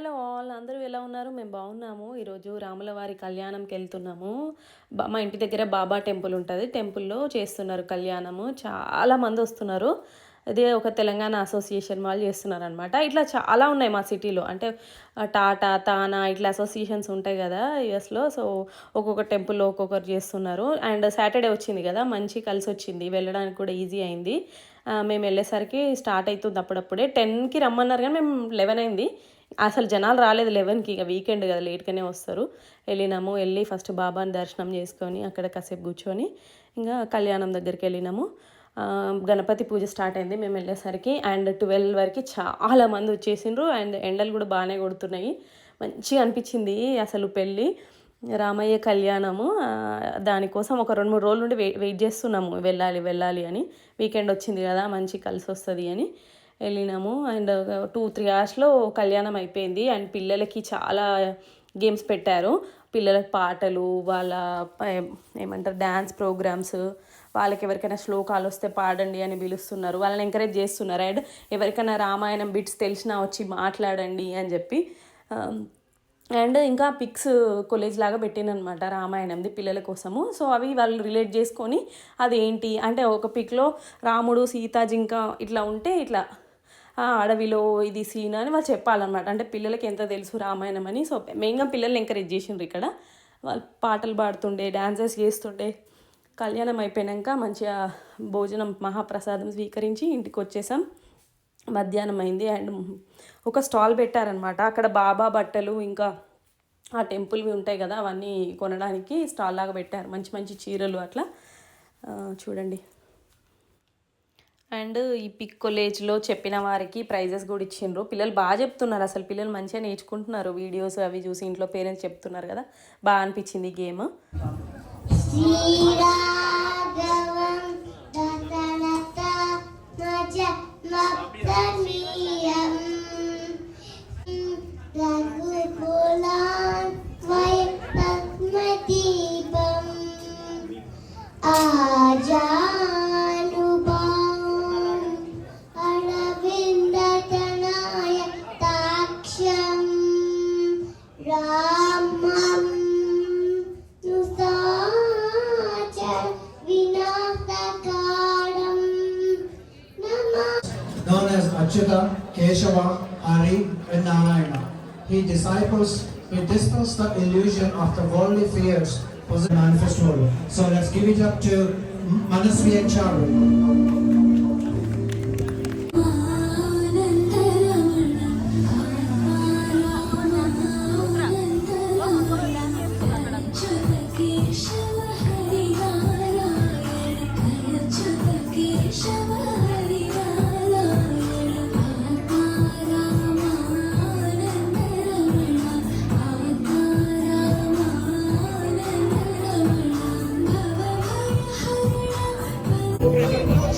Hello all అందరూ ఎలా ఉన్నారు? మేము బాగున్నాము. ఈరోజు రాములవారి కళ్యాణంకి వెళ్తున్నాము. మా ఇంటి దగ్గర బాబా టెంపుల్ ఉంటుంది. టెంపుల్లో చేస్తున్నారు కళ్యాణము. చాలా మంది వస్తున్నారు. ఇదే ఒక తెలంగాణ అసోసియేషన్ వాళ్ళు చేస్తున్నారనమాట ఇట్లా చాలా ఉన్నాయి మా సిటీలో. అంటే టాటా తానా ఇట్లా అసోసియేషన్స్ ఉంటాయి కదా యుఎస్లో. సో ఒక్కొక్క టెంపుల్లో ఒక్కొక్కరు చేస్తున్నారు. అండ్ సాటర్డే వచ్చింది కదా మంచి కలిసి వచ్చింది. వెళ్ళడానికి కూడా ఈజీ అయింది. మేము వెళ్ళేసరికి స్టార్ట్ అవుతుంది అప్పుడప్పుడే. టెన్కి రమ్మన్నారు కానీ మేము లెవెన్ అయింది. అసలు జనాలు రాలేదు లెవెన్కి ఇక వీకెండ్ కదా లేట్గానే వస్తారు. వెళ్ళినాము వెళ్ళి ఫస్ట్ బాబాని దర్శనం చేసుకొని అక్కడ కాసేపు కూర్చొని ఇంకా కళ్యాణం దగ్గరికి వెళ్ళినాము. గణపతి పూజ స్టార్ట్ అయింది మేము వెళ్ళేసరికి అండ్ ట్వెల్వ్ వరకు చాలా మంది వచ్చేసిండ్రు అండ్ ఎండలు కూడా బాగానే కొడుతున్నాయి. మంచిగా అనిపించింది అసలు పెళ్ళి. రామయ్య కళ్యాణము దానికోసం ఒక రెండు మూడు రోజుల నుండి వెయిట్ వెయిట్ చేస్తున్నాము. వెళ్ళాలి వెళ్ళాలి అని. వీకెండ్ వచ్చింది కదా మంచి కలిసి వస్తుంది అని. వెళ్ళినాము. అండ్ టూ త్రీ అవర్స్లో కళ్యాణం అయిపోయింది. అండ్ పిల్లలకి చాలా గేమ్స్ పెట్టారు. పిల్లలకి పాటలు వాళ్ళ ఏమంటారు డ్యాన్స్ ప్రోగ్రామ్స్ వాళ్ళకి ఎవరికైనా శ్లోకాలు వస్తే పాడండి అని పిలుస్తున్నారు. వాళ్ళని ఎంకరేజ్ చేస్తున్నారు. అండ్ ఎవరికైనా రామాయణం బిట్స్ తెలిసినా వచ్చి మాట్లాడండి అని చెప్పి అండ్ ఇంకా పిక్స్ కొలేజ్ లాగా పెట్టానమాట రామాయణంది పిల్లల కోసము. సో అవి వాళ్ళు రిలేట్ చేసుకొని అది ఏంటి అంటే ఒక పిక్లో రాముడు సీత జింక ఇట్లా ఉంటే ఇట్లా అడవిలో ఇది సీన్ అని వాళ్ళు చెప్పాలన్నమాట. అంటే పిల్లలకి ఎంత తెలుసు రామాయణం అని. సో మెయిన్గా పిల్లల్ని ఎంకరేజ్ చేసిండ్రు ఇక్కడ. వాళ్ళు పాటలు పాడుతుండే డాన్సెస్ చేస్తుండే. కళ్యాణం అయిపోయాక మంచిగా భోజనం మహాప్రసాదం స్వీకరించి ఇంటికి వచ్చేసాం. మధ్యాహ్నం అయింది అండ్ ఒక స్టాల్ పెట్టారనమాట అక్కడ బాబా బట్టలు ఇంకా ఆ టెంపుల్వి ఉంటాయి కదా అవన్నీ కొనడానికి స్టాల్ లాగా పెట్టారు. మంచి మంచి చీరలు అట్లా. చూడండి. అండ్ ఈ పిక్ కాలేజ్లో చెప్పిన వారికి ప్రైజెస్ కూడా ఇచ్చిండ్రు. పిల్లలు బాగా చెప్తున్నారు అసలు. పిల్లలు మంచిగా నేర్చుకుంటున్నారు. వీడియోస్ అవి చూసి ఇంట్లో పేరెంట్స్ చెప్తున్నారు కదా. బాగా అనిపించింది game. Sriraghavam Achyuta, Keshava, Hari, and Narayana. He disciples, he dispels the illusion of the worldly fears manifest world. So let's give it up to Manasvi and Charu.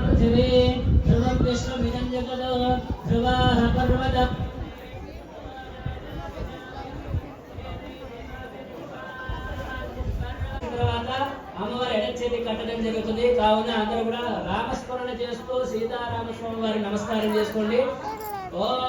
పృథివీ ధ్రువం విశ్వమిదం జగదో ధ్రువాః పర్వత తర్వాత అమ్మవారి ఎడ చేతి కట్టడం జరుగుతుంది కావున అందరూ కూడా రామస్మరణ చేస్తూ సీతారామస్వామి వారి నమస్కారం చేసుకోండి ఓం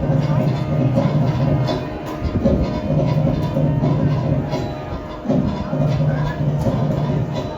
Thank you.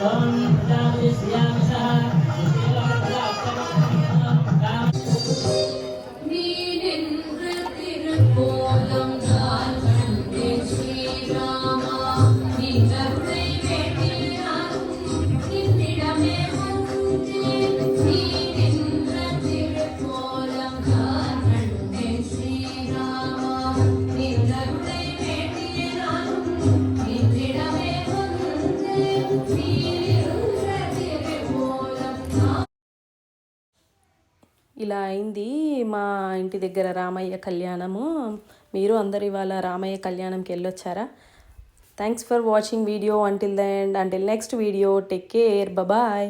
con la visión. ఇలా అయింది. మా ఇంటి దగ్గర రామయ్య కళ్యాణము. మీరు అందరు ఇవాళ రామయ్య కళ్యాణంకి వెళ్ళొచ్చారా? Thanks for watching video until the end until next video take care bye